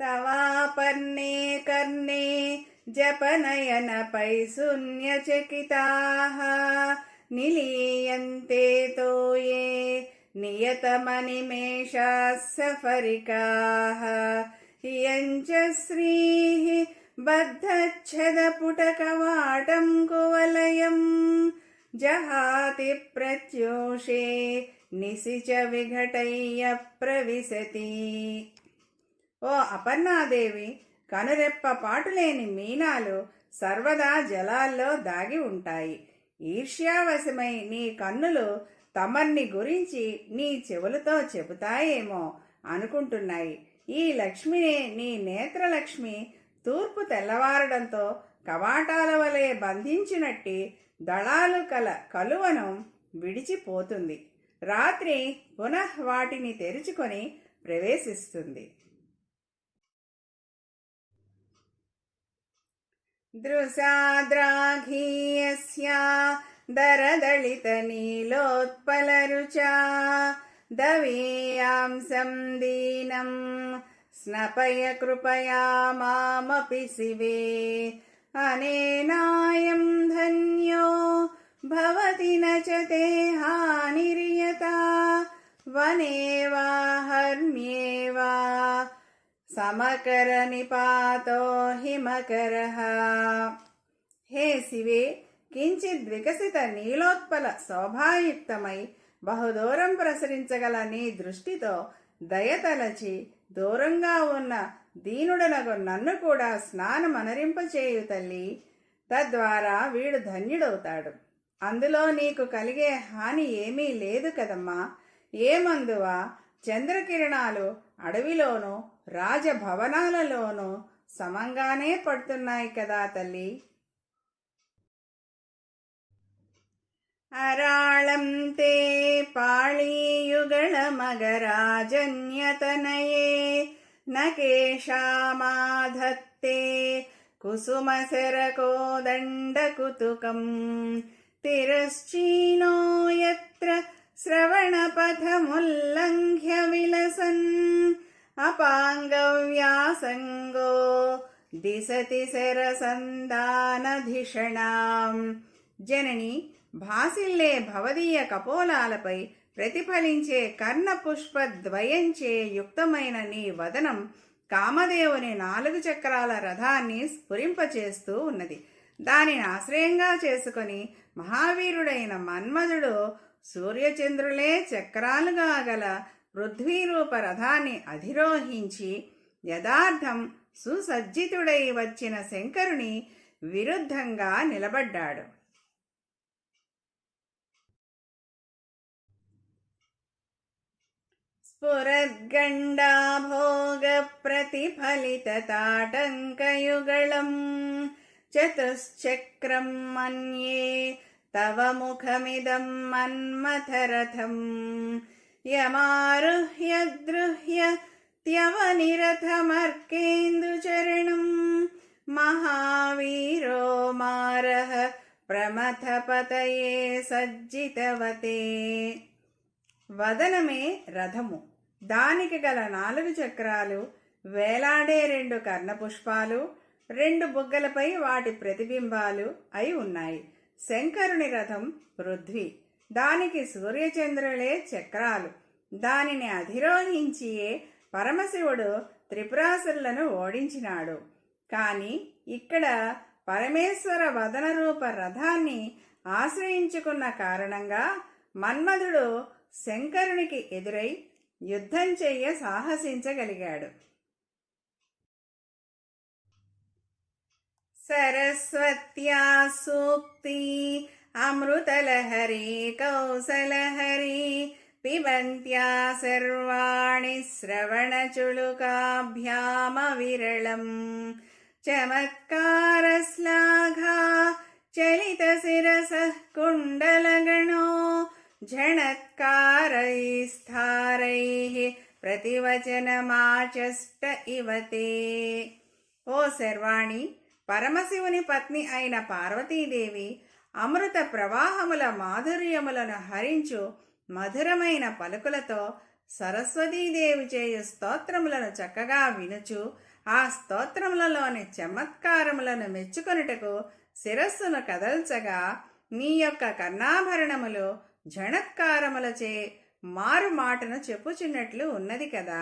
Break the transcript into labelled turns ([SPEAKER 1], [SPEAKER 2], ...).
[SPEAKER 1] तवापन्ने कर्णे जपनयनपै शून्यचकिताः निलीयन्ते तो ये नियतमनिमेषाः सफरिकाः इयञ्च श्रीः बद्धच्छदपुटकवाटं कुवलयम् जहाति प्रत्यूषे निसि च विघटय्य प्रविशति ఓ అపర్ణాదేవి కనురెప్ప పాటులేని మీనాలు సర్వదా జలాల్లో దాగి ఉంటాయి. ఈర్ష్యావశమై నీ కన్నులు తమర్ని గురించి నీ చెవులతో చెబుతాయేమో అనుకుంటున్నాయి. ఈ లక్ష్మినే నీ నేత్రలక్ష్మి తూర్పు తెల్లవారడంతో కవాటాల వలె బంధించినట్టి దళాలు కల కలువను విడిచిపోతుంది. రాత్రి పునః వాటిని తెరుచుకొని ప్రవేశిస్తుంది. दृशाद्राघीयस्या दरदलितनीलोत्पलरुचा दवीयांसं दीनं स्नपय कृपया मामपि शिवे अनेनायं धन्यो भवति न च ते हानिर्यता वने वा हर्म्ये वा సమకర నిపాతో హిమకర హే శివే కించిద్ వికసిత నీలోత్పల శోభాయుక్తమై బహుదూరం ప్రసరించగల నీ దృష్టితో దయతలచి దూరంగా ఉన్న దీనుడనగు నన్ను కూడా స్నానమనరింపచేయు తల్లి తద్వారా వీడు ధన్యుడవుతాడు. అందులో నీకు కలిగే హాని ఏమీ లేదు కదమ్మా. ఏమందువా? చంద్రకిరణాలు అడవిలోనూ రాజభవనాలలోనూ సమంగానే పడుతున్నాయి కదా తల్లి అరాళం తే పాళీయుగళ మగరాజన్యతనయే నకేషామాధత్తే కుసుమశరకోదండకుతుకం తిరశ్చీనో యత్ర श्रवणपथमुल्लङ्घ्य विलसन् अपाङ्गव्यासङ्गो दिशति శరసందానధిషణాం జనని భాసిల్లే భవదీయ కపోలాలపై ప్రతిఫలించే కర్ణ పుష్ప ద్వయంచే యుక్తమైన నీ వదనం కామదేవుని నాలుగు చక్రాల రథాన్ని స్ఫురింపచేస్తూ ఉన్నది దానిని ఆశ్రయంగా చేసుకొని మహావీరుడైన మన్మధుడు సూర్యచంద్రులే చక్రాలుగా గల పృథ్వీరూప రథాన్ని అధిరోహించి యథార్థం సుసజ్జితుడై వచ్చిన శంకరుని విరుద్ధంగా నిలబడ్డాడు स्फुरद्गण्डाभोगप्रतिफलितताटङ्कयुगळम् चतुश्चक्रम् मन्ये तव मुखमिदं मन्मथरथम् यमारुह्य द्रुह्य त्यवनिरथमर्केन्दुचरणम् महावीरो मारः ప్రమథపతయే సజ్జితవతే వదనమే రథము దానికి గల నాలుగు చక్రాలు వేలాడే రెండు కర్ణపుష్పాలు రెండు బుగ్గలపై వాటి ప్రతిబింబాలు అయి ఉన్నాయి శంకరుని రథం పృథ్వీ. దానికి సూర్యచంద్రులే చక్రాలు. దానిని అధిరోహించియే పరమశివుడు త్రిపురాసురులను ఓడించినాడు. కానీ ఇక్కడ పరమేశ్వర వదన రూప రథాన్ని ఆశ్రయించుకున్న కారణంగా మన్మధుడు శంకరునికి ఎదురై యుద్ధం చెయ్య సాహసించగలిగాడు. सरस्वत्या सूक्ति अमृतलहरी कौसलहरी पिबन्त्या सर्वाणि श्रवणचुलुकाभ्यामविरलम् चमत्कारश्लाघा चलितशिरसः कुण्डलगणो झणत्कारैस्तारैः प्रतिवचनमाचष्ट इव ते ओ सर्वाणि పరమశివుని పత్ని అయిన పార్వతీదేవి అమృత ప్రవాహముల మాధుర్యములను హరించు మధురమైన పలుకులతో సరస్వతీదేవి చేయు స్తోత్రములను చక్కగా వినుచు ఆ స్తోత్రములలోని చమత్కారములను మెచ్చుకొనుటకు శిరస్సును కదల్చగా నీ యొక్క కర్ణాభరణములు జణత్కారములచే మారు మాటను చెప్పుచున్నట్లు ఉన్నది కదా.